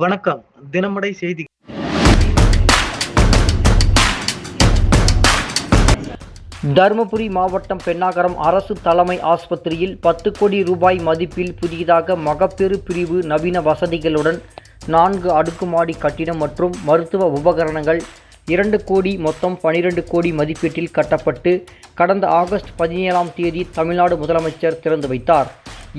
வணக்கம். தினமடை செய்தி. தருமபுரி மாவட்டம் பெண்ணாகரம் அரசு தலைமை ஆஸ்பத்திரியில் பத்து கோடி ரூபாய் மதிப்பில் புதியதாக மகப்பேறு பிரிவு நவீன வசதிகளுடன் நான்கு அடுக்குமாடி கட்டிடம் மற்றும் மருத்துவ உபகரணங்கள் இரண்டு கோடி மொத்தம் பனிரெண்டு கோடி மதிப்பீட்டில் கட்டப்பட்டு கடந்த ஆகஸ்ட் பதினேழாம் தேதி தமிழ்நாடு முதலமைச்சர் திறந்து வைத்தார்.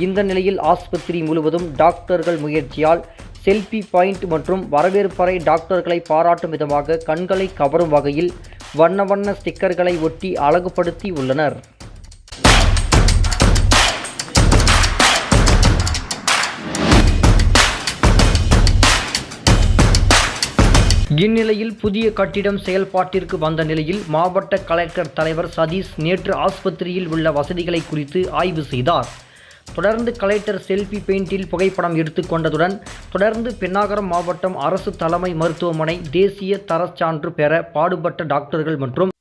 இந்த நிலையில் ஆஸ்பத்திரி முழுவதும் டாக்டர்கள் முயற்சியால் செல்ஃபி பாயிண்ட் மற்றும் வரவேற்பறை டாக்டர்களை பாராட்டும் விதமாக கண்களை கவரும் வகையில் வண்ண வண்ண ஸ்டிக்கர்களை ஒட்டி அழகுபடுத்தி உள்ளனர். இந்நிலையில் புதிய கட்டிடம் செயல்பாட்டிற்கு வந்த நிலையில் மாவட்ட கலெக்டர் தலைவர் சதீஷ் நேற்று ஆஸ்பத்திரியில் உள்ள வசதிகளை குறித்து ஆய்வு செய்தார். தொடர்ந்து கலெக்டர் செல்ஃபி பெயிண்டில் புகைப்படம் எடுத்துக்கொண்டதுடன் தொடர்ந்து பென்னாகரம் மாவட்டம் அரசு தலைமை மருத்துவமனை தேசிய தரச்சான்று பெற பாடுபட்ட டாக்டர்கள் மற்றும்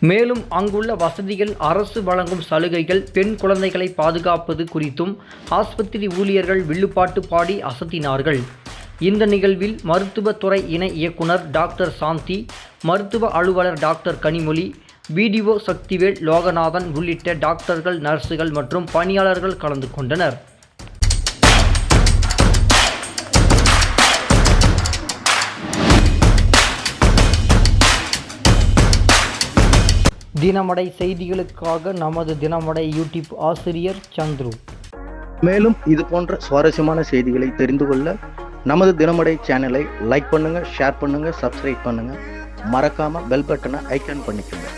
மேலும் அங்குள்ள வசதிகள் அரசு வழங்கும் சலுகைகள் பெண் குழந்தைகளை பாதுகாப்பது குறித்தும் ஆஸ்பத்திரி ஊழியர்கள் வில்லுப்பாட்டு பாடி அசத்தினார்கள். இந்த நிகழ்வில் மருத்துவத்துறை இணை இயக்குனர் டாக்டர் சாந்தி மருத்துவ அலுவலர் டாக்டர் கனிமொழி பிடிஓ சக்திவேல் லோகநாதன் உள்ளிட்ட டாக்டர்கள் நர்ஸுகள் மற்றும் பணியாளர்கள் கலந்து கொண்டனர். தினமடை செய்திகளுக்காக நமது தினமடை யூடியூப் ஆசிரியர் சந்துரு. மேலும் இது போன்ற சுவாரஸ்யமான செய்திகளை தெரிந்து கொள்ள நமது தினமடை சேனலை லைக் பண்ணுங்க ஷேர் பண்ணுங்க சப்ஸ்கிரைப் பண்ணுங்க. மறக்காம பெல் பட்டனை ஐக்கான் பண்ணிக்கோங்க.